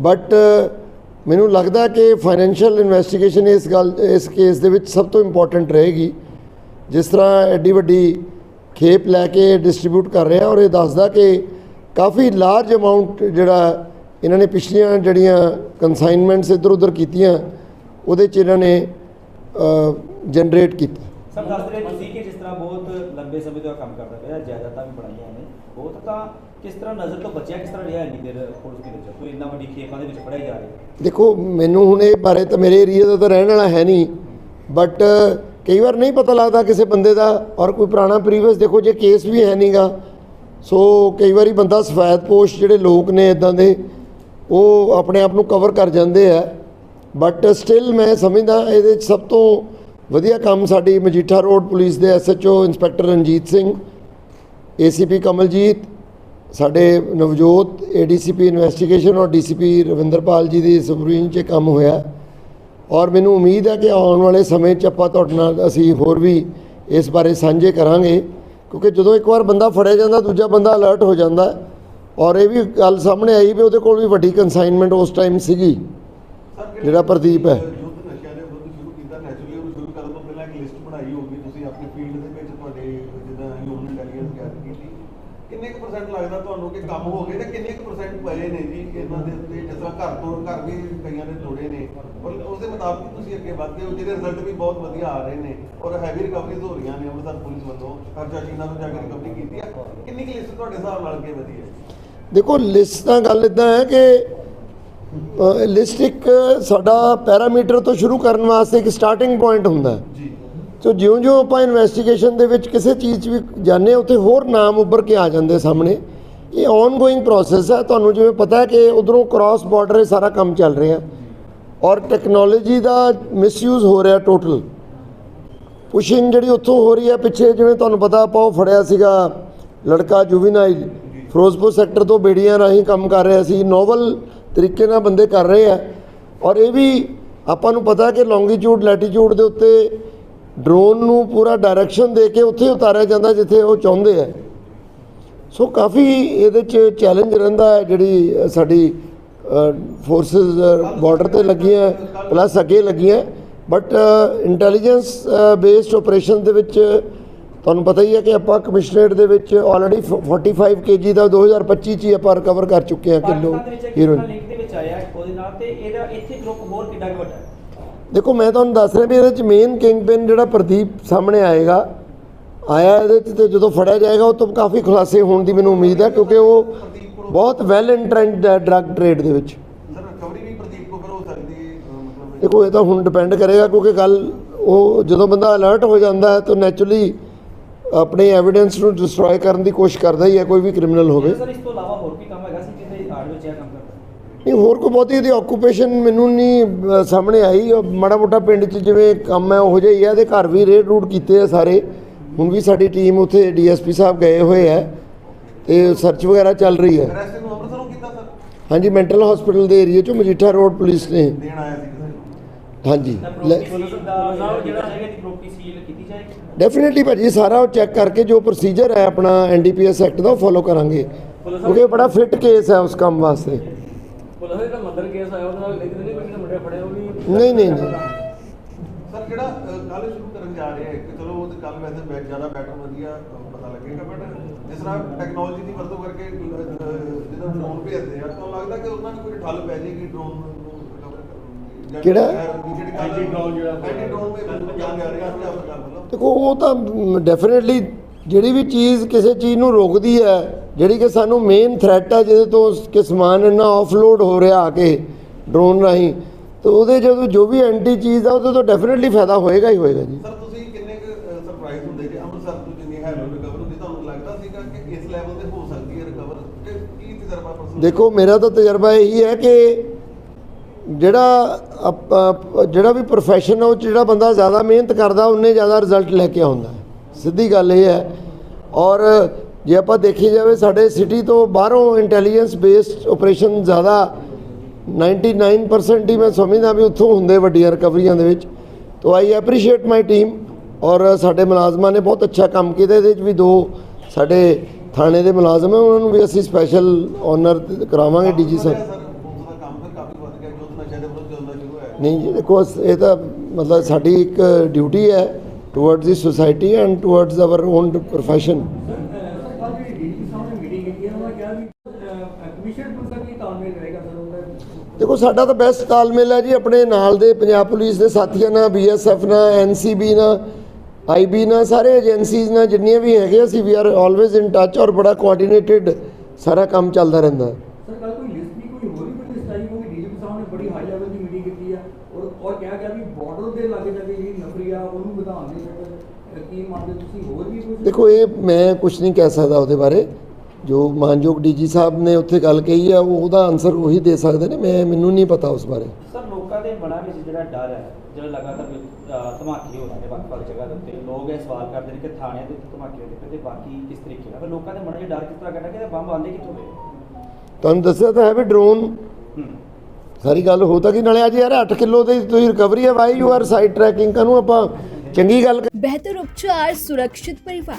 But uh, ਮੈਨੂੰ ਲੱਗਦਾ ਕਿ ਫਾਈਨੈਂਸ਼ੀਅਲ ਇਨਵੈਸਟੀਗੇਸ਼ਨ ਇਸ ਗੱਲ, ਇਸ ਕੇਸ ਦੇ ਵਿੱਚ ਸਭ ਤੋਂ ਇੰਪੋਰਟੈਂਟ ਰਹੇਗੀ। ਜਿਸ ਤਰ੍ਹਾਂ ਐਡੀ ਵੱਡੀ ਖੇਪ ਲੈ ਕੇ ਡਿਸਟ੍ਰੀਬਿਊਟ ਕਰ ਰਿਹਾ ਔਰ ਇਹ ਦੱਸਦਾ ਕਿ ਕਾਫੀ ਲਾਰਜ ਅਮਾਉਂਟ ਜਿਹੜਾ ਇਹਨਾਂ ਨੇ ਪਿਛਲੀਆਂ ਜਿਹੜੀਆਂ ਕਨਸਾਈਨਮੈਂਟਸ ਇੱਧਰ ਉੱਧਰ ਕੀਤੀਆਂ, ਉਹਦੇ 'ਚ ਇਹਨਾਂ ਨੇ ਜਨਰੇਟ ਕੀਤਾ। ਸਰ, ਦੱਸ ਰਹੇ ਤੁਸੀਂ ਕਿ ਜਿਸ ਤਰ੍ਹਾਂ ਬਹੁਤ ਲੰਬੇ ਸਮੇਂ ਤੋਂ ਕੰਮ ਕਰਦਾ ਪਿਆ ਜਾਇਦਾਦਾਂ ਵੀ ਬਣਾਈਆਂ ਨੇ, ਬਹੁਤ ਤਾਂ ਕਿਸ ਤਰ੍ਹਾਂ ਨਜ਼ਰ ਤੋਂ ਬਚਿਆ, ਕਿਸ ਤਰ੍ਹਾਂ ਰਿਹਾ ਇੰਨੀ ਦੇਰ ਪੁਲਿਸ ਦੇ ਵਿੱਚ? ਕੋਈ ਇੰਨਾ ਵੱਡੀ ਖੇਪਾਂ ਦੇ ਵਿੱਚ ਫੜਿਆ ਜਾ ਰਿਹਾ ਦੇਖੋ, ਮੈਨੂੰ ਹੁਣ ਇਹ ਬਾਰੇ ਤਾਂ ਮੇਰੇ ਏਰੀਆ ਦਾ ਤਾਂ ਰਹਿਣ ਵਾਲਾ ਹੈ ਨਹੀਂ ਬਟ ਕਈ ਵਾਰ ਨਹੀਂ ਪਤਾ ਲੱਗਦਾ ਕਿਸੇ ਬੰਦੇ ਦਾ ਔਰ ਕੋਈ ਪੁਰਾਣਾ ਪ੍ਰੀਵੀਅਸ ਦੇਖੋ, ਜੇ ਕੇਸ ਵੀ ਹੈ ਨਹੀਂਗਾ ਸੋ ਕਈ ਵਾਰੀ ਬੰਦਾ ਸਫੈਦ ਪੋਸ਼ ਜਿਹੜੇ ਲੋਕ ਨੇ ਇਦਾਂ ਦੇ, ਉਹ ਆਪਣੇ ਆਪ ਨੂੰ ਕਵਰ ਕਰ ਜਾਂਦੇ ਆ ਬਟ ਸਟਿਲ ਮੈਂ ਸਮਝਦਾ ਇਹਦੇ 'ਚ ਸਭ ਤੋਂ ਵਧੀਆ ਕੰਮ ਸਾਡੀ ਮਜੀਠਾ ਰੋਡ ਪੁਲਿਸ ਦੇ SHO inspector Ranjit Singh ACP Kamaljit ਸਾਡੇ ਨਵਜੋਤ ਏਡੀਸੀਪੀ ਇਨਵੈਸਟੀਗੇਸ਼ਨ ਔਰ ਡੀਸੀਪੀ ਰਵਿੰਦਰਪਾਲ ਜੀ ਦੀ ਸੁਪਰਵਿਜ਼ਨ 'ਚ ਕੰਮ ਹੋਇਆ। ਔਰ ਮੈਨੂੰ ਉਮੀਦ ਹੈ ਕਿ ਆਉਣ ਵਾਲੇ ਸਮੇਂ 'ਚ ਆਪਾਂ ਤੁਹਾਡੇ ਨਾਲ ਅਸੀਂ ਹੋਰ ਵੀ ਇਸ ਬਾਰੇ ਸਾਂਝੇ ਕਰਾਂਗੇ। ਕਿਉਂਕਿ ਜਦੋਂ ਇੱਕ ਵਾਰ ਬੰਦਾ ਫੜਿਆ ਜਾਂਦਾ, ਦੂਜਾ ਬੰਦਾ ਅਲਰਟ ਹੋ ਜਾਂਦਾ। ਔਰ ਇਹ ਵੀ ਗੱਲ ਸਾਹਮਣੇ ਆਈ ਵੀ ਉਹਦੇ ਕੋਲ ਵੀ ਵੱਡੀ ਕਨਸਾਈਨਮੈਂਟ ਉਸ ਟਾਈਮ ਸੀਗੀ, ਜਿਹੜਾ ਪ੍ਰਦੀਪ ਹੈ ਯੁੱਧ ਨਸ਼ਿਆਂ ਦੇ ਵਿਰੁੱਧ ਸ਼ੁਰੂ ਕੀਤਾ ਨੈਚੁਰਲੀ ਉਹਨੂੰ ਸ਼ੁਰੂ ਕਰਨ ਤੋਂ ਪਹਿਲਾਂ ਇੱਕ ਲਿਸਟ ਬਣਾਈ ਹੋਊਗੀ ਤੁਸੀਂ ਆਪਣੀ ਫੀਲਡ ਦੇ ਵਿੱਚ ਤੁਹਾਡੇ ਜਿੱਦਾਂ ਹਿਊਮਨ ਇੰਟੈਲੀਜੈਂਸ ਗੈਦਰ ਕੀਤੀ ਕਿੰਨੇ ਕੁ ਪਰਸੈਂਟ ਲੱਗਦਾ ਤੁਹਾਨੂੰ ਕਿ ਕੰਮ ਹੋ ਗਏ ਤੇ ਕਿੰਨੇ ਕੁ ਪਰਸੈਂਟ ਪਏ ਨੇ ਜੀ ਇਹਨਾਂ ਦੇ ਉੱਤੇ ਜਿਸ ਤਰ੍ਹਾਂ ਘਰ ਤੋਂ ਘਰ ਵੀ ਕਈਆਂ ਦੇ ਤੋੜੇ ਨੇ। ਔਰ ਉਸ ਦੇ ਮੁਤਾਬਕ ਤੁਸੀਂ ਅੱਗੇ ਵਧਦੇ ਹੋ ਜਿਹਦੇ ਰਿਜ਼ਲਟ ਵੀ ਬਹੁਤ ਵਧੀਆ ਆ ਰਹੇ ਨੇ ਔਰ ਹੈਵੀ ਰਿਕਵਰੀਜ਼ ਹੋ ਰਹੀਆਂ ਨੇ ਅੰਮ੍ਰਿਤਸਰ ਪੁਲਿਸ ਵੱਲੋਂ। ਖਰਚਾ ਚੀਨਾ ਤੋਂ ਜਾ ਕੇ ਰਿਕਵਰੀ ਕੀਤੀ ਹੈ। ਕਿੰਨੀ ਕੁ ਲਿਸਟ ਤੁਹਾਡੇ ਹਿਸਾਬ ਨਾਲ ਅੱਗੇ ਵਧੀ ਹੈ? ਦੇਖੋ ਲਿਸਟ ਦਾ ਗੱਲ ਇਦਾਂ ਹੈ ਕਿ ਲਿਸਟ ਇੱਕ ਸਾਡਾ ਪੈਰਾਮੀਟਰ ਤੋਂ ਸ਼ੁਰੂ ਕਰਨ ਵਾਸਤੇ ਇੱਕ ਸਟਾਰਟਿੰਗ ਪੁਆਇੰਟ ਹੁੰਦਾ ਜੀ। ਸੋ ਜਿਉਂ-ਜਿਉਂ ਆਪਾਂ ਇਨਵੈਸਟੀਗੇਸ਼ਨ ਦੇ ਵਿੱਚ ਕਿਸੇ ਚੀਜ਼ 'ਚ ਵੀ ਜਾਂਦੇ ਹਾਂ ਉੱਥੇ ਹੋਰ ਨਾਮ ਉੱਭਰ ਕੇ ਆ ਜਾਂਦੇ ਸਾਹਮਣੇ। ਇਹ ਆਨਗੋਇੰਗ ਪ੍ਰੋਸੈਸ ਹੈ। ਤੁਹਾਨੂੰ ਜਿਵੇਂ ਪਤਾ ਕਿ ਉਧਰੋਂ ਕ੍ਰਾਸ ਬਾਰਡਰ ਇਹ ਸਾਰਾ ਕੰਮ ਚੱਲ ਰਿਹਾ ਔਰ ਟੈਕਨੋਲੋਜੀ ਦਾ ਮਿਸਯੂਜ਼ ਹੋ ਰਿਹਾ ਟੋਟਲ ਪੁਸ਼ਿੰਗ ਜਿਹੜੀ ਉੱਥੋਂ ਹੋ ਰਹੀ ਹੈ, ਪਿੱਛੇ ਜਿਵੇਂ ਤੁਹਾਨੂੰ ਪਤਾ ਆਪਾਂ ਉਹ ਫੜਿਆ ਸੀਗਾ ਲੜਕਾ ਜੁਵੀਨਾਈਲ ਫਿਰੋਜ਼ਪੁਰ ਸੈਕਟਰ ਤੋਂ ਬੇੜੀਆਂ ਰਾਹੀਂ ਕੰਮ ਕਰ ਰਿਹਾ ਸੀ। ਨੋਵਲ ਤਰੀਕੇ ਨਾਲ ਬੰਦੇ ਕਰ ਰਹੇ ਆ ਔਰ ਇਹ ਵੀ ਆਪਾਂ ਨੂੰ ਪਤਾ ਕਿ ਲੌਂਗੀਟਿਊਡ ਲੈਟੀਟਿਊਡ ਦੇ ਉੱਤੇ ਡਰੋਨ ਨੂੰ ਪੂਰਾ ਡਾਇਰੈਕਸ਼ਨ ਦੇ ਕੇ ਉੱਥੇ ਉਤਾਰਿਆ ਜਾਂਦਾ ਜਿੱਥੇ ਉਹ ਚਾਹੁੰਦੇ ਆ ਸੋ ਕਾਫੀ ਇਹਦੇ ਚ ਚੈਲੰਜ ਰਹਿੰਦਾ ਹੈ ਜਿਹੜੀ ਸਾਡੀ ਫੋਰਸਸ ਬਾਰਡਰ ਤੇ ਲੱਗੀਆਂ ਪਲੱਸ ਅੱਗੇ ਲੱਗੀਆਂ ਬਟ ਇੰਟੈਲੀਜੈਂਸ ਬੇਸਡ ਆਪਰੇਸ਼ਨ ਦੇ ਵਿੱਚ ਤੁਹਾਨੂੰ ਪਤਾ ਹੀ ਹੈ ਕਿ ਆਪਾਂ ਕਮਿਸ਼ਨਰੇਟ ਦੇ ਵਿੱਚ ਆਲਰੇਡੀ 45 ਕੇਜੀ ਦਾ 2025 ਚ ਹੀ ਆਪਾਂ ਰਿਕਵਰ ਕਰ ਚੁੱਕੇ ਹਾਂ ਕਿਲੋ ਵਿੱਚ ਹੀਰੋਇਨ ਲਿੰਕ ਦੇ ਵਿੱਚ ਆਇਆ ਉਹਦੇ ਨਾਲ ਤੇ ਇਹਦਾ ਇੱਥੇ ਗਰੁੱਪ ਹੋਰ ਕਿੱਡਾ ਵੱਡਾ ਦੇਖੋ ਮੈਂ ਤੁਹਾਨੂੰ ਦੱਸ ਰਿਹਾ ਵੀ ਇਹਦੇ ਚ ਮੇਨ ਕਿੰਗ ਪਿਨ ਜਿਹੜਾ ਪ੍ਰਦੀਪ ਸਾਹਮਣੇ ਆਏਗਾ ਆਇਆ ਇਹਦੇ ਚ ਤੇ ਜਦੋਂ ਫੜਿਆ ਜਾਏਗਾ ਉਹ ਤੋਂ ਕਾਫੀ ਖੁਲਾਸੇ ਹੋਣ ਦੀ ਮੈਨੂੰ ਉਮੀਦ ਹੈ ਕਿਉਂਕਿ ਉਹ ਬਹੁਤ ਵੈਲ ਇੰਟਰੈਂਡ ਹੈ ਡਰੱਗ ਟ੍ਰੇਡ ਦੇ ਵਿੱਚ। ਸਰ ਰਿਕਵਰੀ ਵੀ ਪ੍ਰਦੀਪ ਕੋ ਫਿਰ ਹੋ ਸਕਦੀ ਹੈ ਅਹ ਮਤਲਬ ਦੇਖੋ ਇਹ ਤਾਂ ਹੁਣ ਡਿਪੈਂਡ ਕਰੇਗਾ ਕਿਉਂਕਿ ਗੱਲ ਉਹ ਜਦੋਂ ਬੰਦਾ ਅਲਰਟ ਹੋ ਜਾਂਦਾ ਹੈ ਤਾਂ ਨੈਚੁਰਲੀ ਆਪਣੇ ਐਵੀਡੈਂਸ ਨੂੰ ਡਿਸਟਰੋਏ ਕਰਨ ਦੀ ਕੋਸ਼ਿਸ਼ ਕਰਦਾ ਹੀ ਹੈ ਕੋਈ ਵੀ ਕ੍ਰਿਮੀਨਲ ਹੋਵੇ। ਸਰ ਇਸ ਤੋਂ ਇਲਾਵਾ ਹੋਰ ਵੀ ਕੰਮ ਹੈਗਾ ਸੀ ਜਿਹਦੇ ਆੜ ਵਿੱਚ ਇਹ ਕੰਮ ਕਰਦਾ? ਨਹੀਂ ਹੋਰ ਕੋਈ ਬਹੁਤੀ ਇਹਦੀ ਆਕੂਪੇਸ਼ਨ ਮੈਨੂੰ ਨਹੀਂ ਸਾਹਮਣੇ ਆਈ। ਉਹ ਮਾੜਾ ਮੋਟਾ ਪਿੰਡ 'ਚ ਜਿਵੇਂ ਕੰਮ ਹੈ ਉਹੋ ਜਿਹਾ ਹੀ ਹੈ ਇਹਦੇ ਘਰ ਵੀ ਰੇਡ ਰੂਟ ਕੀਤੇ ਆ ਸਾਰੇ। ਹੁਣ ਵੀ ਸਾਡੀ ਟੀਮ ਉੱਥੇ ਡੀਐਸਪੀ ਸਾਹਿਬ ਗਏ ਹੋਏ ਹੈ ਤੇ ਸਰਚ ਵਗੈਰਾ ਚੱਲ ਰਹੀ ਹੈ ਅਰੈਸਟ ਨੂੰ ਅੰਮ੍ਰਿਤਸਰੋਂ ਕੀਤਾ ਸਰ? ਹਾਂਜੀ ਮੈਂਟਲ ਹਸਪੀਟਲ ਦੇ ਏਰੀਆ 'ਚੋਂ ਮਜੀਠਾ ਰੋਡ ਪੁਲਿਸ ਨੇ। ਦੇਣ ਆਇਆ ਸੀ ਕਿਸੇ ਨੂੰ? ਹਾਂਜੀ ਡੈਫੀਨਿਟਲੀ ਭਾਜੀ ਸਾਰਾ ਉਹ ਚੈੱਕ ਕਰਕੇ ਜੋ ਪ੍ਰੋਸੀਜਰ ਹੈ ਆਪਣਾ ਐਨਡੀਪੀਐਸ ਐਕਟ ਦਾ ਉਹ ਫੋਲੋ ਕਰਾਂਗੇ। ਕਿਉਂਕਿ ਇਹ ਬੜਾ ਫਿੱਟ ਕੇਸ ਹੈ ਉਸ ਕੰਮ ਵਾਸਤੇ। ਪੁਲਿਸ ਦਾ ਜਿਹੜਾ ਮਰਡਰ ਕੇਸ ਆਇਆ ਉਹਦੇ ਨਾਲ ਲਿੰਕ ਨਹੀਂ ਕੋਈ ਮੁੰਡੇ ਫੜੇ ਉਹ ਵੀ? ਨਹੀਂ ਨਹੀਂ। ਜਾ ਰਹੇ ਇੱਕ ਚਲੋ ਉਹ ਕੱਲ ਵੈਸੇ ਬੈਕ ਜ਼ਿਆਦਾ ਬੈਟਰ ਵਧੀਆ ਪਤਾ ਲੱਗੇਗਾ ਬਟ ਜਿਸ ਤਰ੍ਹਾਂ ਟੈਕਨੋਲੋਜੀ ਦੀ ਵਰਤੋਂ ਕਰਕੇ ਜਦੋਂ ਡਰੋਨ ਭੇਜਦੇ ਆ ਤਾਂ ਲੱਗਦਾ ਕਿ ਉਹਨਾਂ ਨੂੰ ਕੋਈ ਠੱਲ ਪੈ ਜਾਏਗੀ ਡਰੋਨ ਕਿਹੜਾ? ਦੇਖੋ ਉਹ ਤਾਂ ਡੈਫੀਨਿਟਲੀ ਜਿਹੜੀ ਵੀ ਚੀਜ਼ ਕਿਸੇ ਚੀਜ਼ ਨੂੰ ਰੋਕਦੀ ਹੈ ਜਿਹੜੀ ਕਿ ਸਾਨੂੰ ਮੇਨ ਥ੍ਰੈਟ ਹੈ ਜਿਹਦੇ ਤੋਂ ਕਿ ਸਮਾਨ ਇੰਨਾ ਆਫਲੋਡ ਹੋ ਰਿਹਾ ਆ ਕੇ ਡਰੋਨ ਰਾਹੀਂ ਤਾਂ ਉਹਦੇ ਜਦੋਂ ਜੋ ਵੀ ਐਂਟੀ ਚੀਜ਼ ਆ ਉਹਦੇ ਤੋਂ ਡੈਫੀਨਿਟਲੀ ਫਾਇਦਾ ਹੋਏਗਾ ਹੀ ਹੋਏਗਾ ਜੀ ਸਰ ਤੁਸੀਂ ਕਿੰਨੇ ਕੁ ਸਰਪ੍ਰਾਈਜ਼ ਹੁੰਦੇ ਜੇ ਅੰਮ੍ਰਿਤਸਰ ਤੋਂ ਜਿੰਨੀ ਹੈਲੋ ਰਿਕਵਰ ਹੁੰਦੀ ਤੁਹਾਨੂੰ ਲੱਗਦਾ ਸੀਗਾ ਕਿ ਇਸ ਲੈਵਲ ਤੇ ਹੋ ਸਕਦੀ ਹੈ ਰਿਕਵਰ ਕਿ ਕੀ ਤਜਰਬਾ ਪਰਸਨ ਦੇਖੋ, ਮੇਰਾ ਤਾਂ ਤਜਰਬਾ ਇਹੀ ਹੈ ਕਿ ਜਿਹੜਾ ਜਿਹੜਾ ਵੀ ਪ੍ਰੋਫੈਸ਼ਨ ਹੈ ਉਹ 'ਚ ਜਿਹੜਾ ਬੰਦਾ ਜ਼ਿਆਦਾ ਮਿਹਨਤ ਕਰਦਾ, ਉਹਨੇ ਜ਼ਿਆਦਾ ਰਿਜ਼ਲਟ ਲੈ ਕੇ ਆਉਂਦਾ ਸਿੱਧੀ ਗੱਲ ਇਹ ਹੈ। ਔਰ ਜੇ ਆਪਾਂ ਦੇਖੀ ਜਾਵੇ, ਸਾਡੇ ਸਿਟੀ ਤੋਂ ਬਾਹਰੋਂ ਇੰਟੈਲੀਜੈਂਸ ਬੇਸਡ ਆਪਰੇਸ਼ਨ ਜ਼ਿਆਦਾ 99% ਹੀ ਮੈਂ ਸਮਝਦਾ ਵੀ ਉੱਥੋਂ ਹੁੰਦੇ ਵੱਡੀਆਂ ਰਿਕਵਰੀਆਂ ਦੇ ਵਿੱਚ। ਤੋ ਆਈ ਐਪਰੀਸ਼ੀਏਟ ਮਾਈ ਟੀਮ ਔਰ ਸਾਡੇ ਮੁਲਾਜ਼ਮਾਂ ਨੇ ਬਹੁਤ ਅੱਛਾ ਕੰਮ ਕੀਤਾ, ਇਹਦੇ ਵਿੱਚ ਵੀ ਦੋ ਸਾਡੇ ਥਾਣੇ ਦੇ ਮੁਲਾਜ਼ਮ ਹੈ, ਉਹਨਾਂ ਨੂੰ ਵੀ ਅਸੀਂ ਸਪੈਸ਼ਲ ਆਨਰ ਕਰਾਵਾਂਗੇ ਡੀਜੀ ਸਰ ਸਾਹਿਬ। ਨਹੀਂ ਜੀ, ਦੇਖੋ, ਅਸ- ਇਹ ਤਾਂ ਮਤਲਬ ਸਾਡੀ ਇੱਕ ਡਿਊਟੀ ਹੈ towards the society and towards our own profession ਦੇਖੋ, ਸਾਡਾ ਤਾਂ ਬੈਸਟ ਤਾਲਮੇਲ ਹੈ ਜੀ, ਆਪਣੇ ਨਾਲ ਦੇ ਪੰਜਾਬ ਪੁਲਿਸ ਦੇ ਸਾਥੀਆਂ ਨਾਲ ਬੀਐਸਐਫ ਨਾਲ ਐਨਸੀਬੀ ਨਾਲ। ਆਈਬੀ ਨਾਲ ਸਾਰੇ ਏਜੰਸੀਜ਼ ਨਾਲ ਜਿੰਨੀਆਂ ਵੀ ਹੈਗੇ ਅਸੀਂ we are always in touch ਔਰ ਬੜਾ ਕੋਆਰਡੀਨੇਟਡ ਸਾਰਾ ਕੰਮ ਚੱਲਦਾ ਰਹਿੰਦਾ। ਹੈ ਸਰ ਕੱਲ ਕੋਈ ਲਿਸਟ ਨਹੀਂ ਕੋਈ ਹੋਰ ਵੀ ਕੋਈ ਲਿਸਟ ਆਈ ਕਿਉਂਕਿ ਡੀਜੀਪੀ ਸਾਹਿਬ ਨੇ ਬੜੀ ਹਾਈ ਲੈਵਲ ਦੀ ਮੀਟਿੰਗ ਕੀਤੀ ਆ। ਔਰ ਔਰ ਕਿਹਾ ਗਿਆ ਵੀ ਬਾਰਡਰ ਦੇ ਲਾਗੇ ਜਾ ਕੇ ਜਿਹੜੀ ਨਫਰੀ ਆ ਉਹਨੂੰ ਵਧਾਉਣ ਦੀ ਫਿਰ ਕੀ ਮੰਨਦੇ ਤੁਸੀਂ? ਹੋਰ ਵੀ ਕੁਝ ਦੇਖੋ ਇਹ ਮੈਂ ਕੁਝ ਨਹੀਂ ਕਹਿ ਸਕਦਾ ਉਹਦੇ ਬਾਰੇ। ਜੋ ਮਾਨਯੋਗ ਡੀਜੀ ਸਾਹਿਬ ਨੇ ਉੱਥੇ ਗੱਲ ਕਹੀ ਹੈ ਉਹ ਉਹਦਾ ਆਨਸਰ ਉਹੀ ਦੇ ਸਕਦੇ ਨੇ ਮੈਂ ਮੈਨੂੰ ਨਹੀਂ ਪਤਾ ਉਸ ਬਾਰੇ। ਸਰ ਲੋਕਾਂ ਦੇ ਮਨਾਂ ਵਿੱਚ ਜਿਹੜਾ ਡਰ ਹੈ ਜਿਹੜਾ ਲਗਾਤਾਰ ਧਮਾਕੇ ਹੋ ਰਹੇ ਨੇ ਵੱਖ-ਵੱਖ ਜਗ੍ਹਾ ਦੇ ਉੱਤੇ। ਲੋਕ ਇਹ ਸਵਾਲ ਕਰਦੇ ਨੇ ਕਿ ਥਾਣਿਆਂ ਦੇ ਉੱਤੇ ਧਮਾਕੇ ਹੁੰਦੇ ਪਏ ਤੇ ਬਾਕੀ ਕਿਸ ਤਰੀਕੇ ਨਾਲ? ਫਿਰ ਲੋਕਾਂ ਦੇ ਮਨਾਂ 'ਚ ਡਰ ਕਿਸ ਤਰ੍ਹਾਂ ਕੱਢਣਾ ਕਿ ਇਹ ਬੰਬ ਆਉਂਦੇ ਕਿੱਥੋਂ ਪਏ ਤੁਹਾਨੂੰ ਦੱਸਿਆ ਤਾਂ ਹੈ ਵੀ ਡਰੋਨ ਸਾਰੀ ਗੱਲ ਹੋ ਤਾਂ ਕਿ ਨਾਲੇ ਅੱਜ ਯਾਰ 8 ਕਿਲੋ ਦੀ ਤੁਸੀਂ ਰਿਕਵਰੀ ਹੈ why you are side tracking ਕਾਨੂੰ ਆਪਾਂ ਚੰਗੀ ਗੱਲ ਬਿਹਤਰ ਉਪਚਾਰ ਸੁਰੱਖਿਅਤ ਪਰਿਵਾਰ।